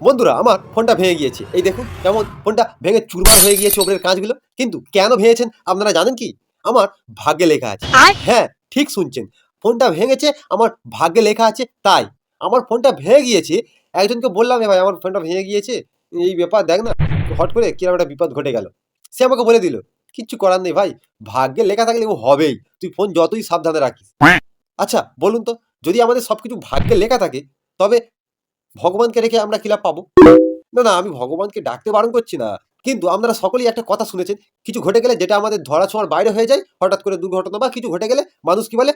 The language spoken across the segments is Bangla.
বন্ধুরা আমার ফোনটা ভেঙে গিয়েছে। এই দেখুন কেমন ফোনটা ভেঙে চুরমার হয়ে গিয়েছে ওপরের কাঁচগুলো। কিন্তু কেন ভেঙেছেন আপনারা জানেন কি? আমার ভাগ্যে লেখা আছে। হ্যাঁ ঠিক শুনছেন। ফোনটা ভেঙেছে আমার ভাগ্যে লেখা আছে তাই। আমার ফোনটা ভেঙে গিয়েছে একজনকে বললাম "এ ভাই আমার ফোনটা ভেঙে গিয়েছে এই ব্যাপার দেখ না হট করে কীরকম একটা বিপদ ঘটে গেল। সে আমাকে বলে দিল কিচ্ছু করার নেই ভাই ভাগ্যে লেখা থাকলে ও হবেই তুই ফোন যতই সাবধানে রাখিস। আচ্ছা বলুন তো যদি আমাদের সবকিছু ভাগ্যে লেখা থাকে তবে ভগবানকে রেখে আমরা কি লাভ পাবো? না না, আমি ভগবানকে ডাকতে বারণ করছি না। কিন্তু আপনারা সকলেই একটা কথা শুনেছেন, কিছু ঘটে গেলে যেটা আমাদের ধরা ছোঁয়ার বাইরে হয়ে যায়, হঠাৎ করে দুর্ঘটনা বা কিছু ঘটে গেলে মানুষ কি বলে?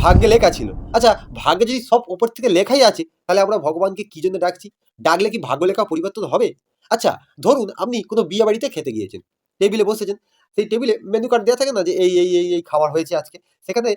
ভাগ্যে লেখা ছিল। আচ্ছা ভাগ্যে যদি সব ওপর থেকে লেখাই আছে, তাহলে আমরা ভগবানকে কি জন্য ডাকছি? ডাকলে কি ভাগ্য লেখা পরিবর্তন হবে? আচ্ছা ধরুন আপনি কোনো বিয়ে বাড়িতে খেতে গিয়েছেন, টেবিলে বসেছেন, সেই টেবিলে মেনু কার্ড দেওয়া থাকে না যে এই এই এই এই খাবার হয়েছে আজকে, সেখানে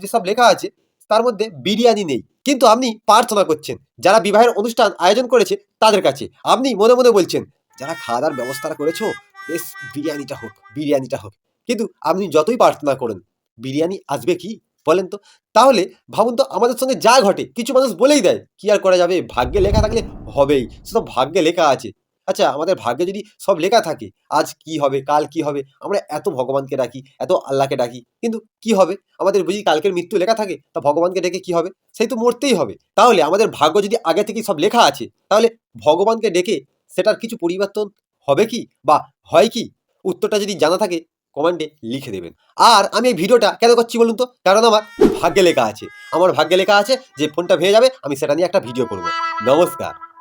যেসব লেখা আছে তার মধ্যে বিরিয়ানি নেই। কিন্তু আপনি প্রার্থনা করছেন, যারা বিবাহের অনুষ্ঠান আয়োজন করেছে তাদের কাছে। আপনি মনে মনে বলছেন, যারা খাওয়া দাওয়ার ব্যবস্থাটা করেছ, বেশ, বিরিয়ানিটা হোক বিরিয়ানিটা হোক। কিন্তু আপনি যতই প্রার্থনা করেন, বিরিয়ানি আসবে কি? বলেন তো। তাহলে ভাবুন তো, আমাদের সঙ্গে যা ঘটে, কিছু মানুষ বলেই দেয়, কি আর করা যাবে? ভাগ্যে লেখা থাকলে হবেই। সব ভাগ্যে লেখা আছে। আচ্ছা আমাদের ভাগ্যে যদি সব লেখা থাকে, আজ কি হবে, কাল কি হবে, আমরা এত ভগবানকে ডাকি, এত আল্লাহকে ডাকি, কিন্তু কি হবে? আমাদের বুঝি কালকের মৃত্যু লেখা থাকে, তা ভগবানকে ডেকে কি হবে? সেই তো মরতেই হবে। তাহলে আমাদের ভাগ্য যদি আগে থেকেই সব লেখা আছে, তাহলে ভগবানকে ডেকে সেটার কিছু পরিবর্তন হবে কি বা হয় কি? উত্তরটা যদি জানা থাকে, কমেন্টে লিখে দেবেন। আর আমি এই ভিডিওটা কেন করছি বলুন তো? কারণ আমার ভাগ্যে লেখা আছে। আমার ভাগ্যে লেখা আছে যে ফোনটা ভেঙে যাবে, আমি সেটা নিয়ে একটা ভিডিও করব। নমস্কার।